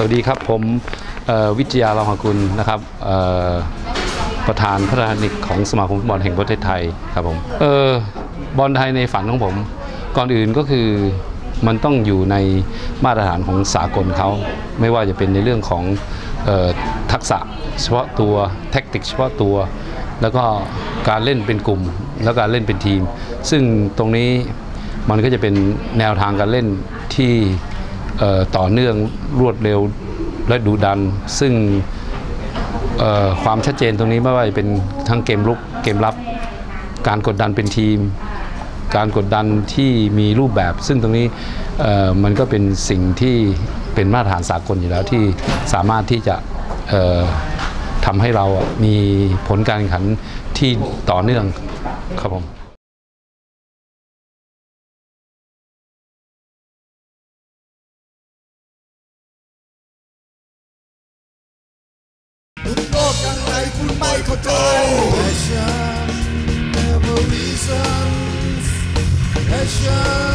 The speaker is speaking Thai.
สวัสดีครับผมวิทยาลาหกุลนะครับประธานพัฒนานิกของสมาคมฟุตบอลแห่งประเทศไทยครับผมเออบอลไทยในฝันของผม ก่อนอื่นก็คือมันต้องอยู่ในมาตรฐานของสากลเขาไม่ว่าจะเป็นในเรื่องของออทักษะเฉพาะตัวแท็กติกเฉพาะตัว แล้วก็การเล่นเป็นกลุ่ม แล้วการเล่นเป็นทีม ซึ่งตรงนี้มันก็จะเป็นแนวทางการเล่นที่ ต่อเนื่องรวดเร็วและดุดัน ซึ่งความชัดเจนตรงนี้ไม่ว่าจะเป็นทั้งเกมรุกเกมรับ การกดดันเป็นทีม การกดดันที่มีรูปแบบ ซึ่งตรงนี้มันก็เป็นสิ่งที่เป็นมาตรฐานสากลอยู่แล้วที่สามารถที่จะทำให้เรามีผลการแข่งขันที่ต่อเนื่องครับผม ยังไงคุณไม่เข้าใจ Passion never reasons Passion never reasons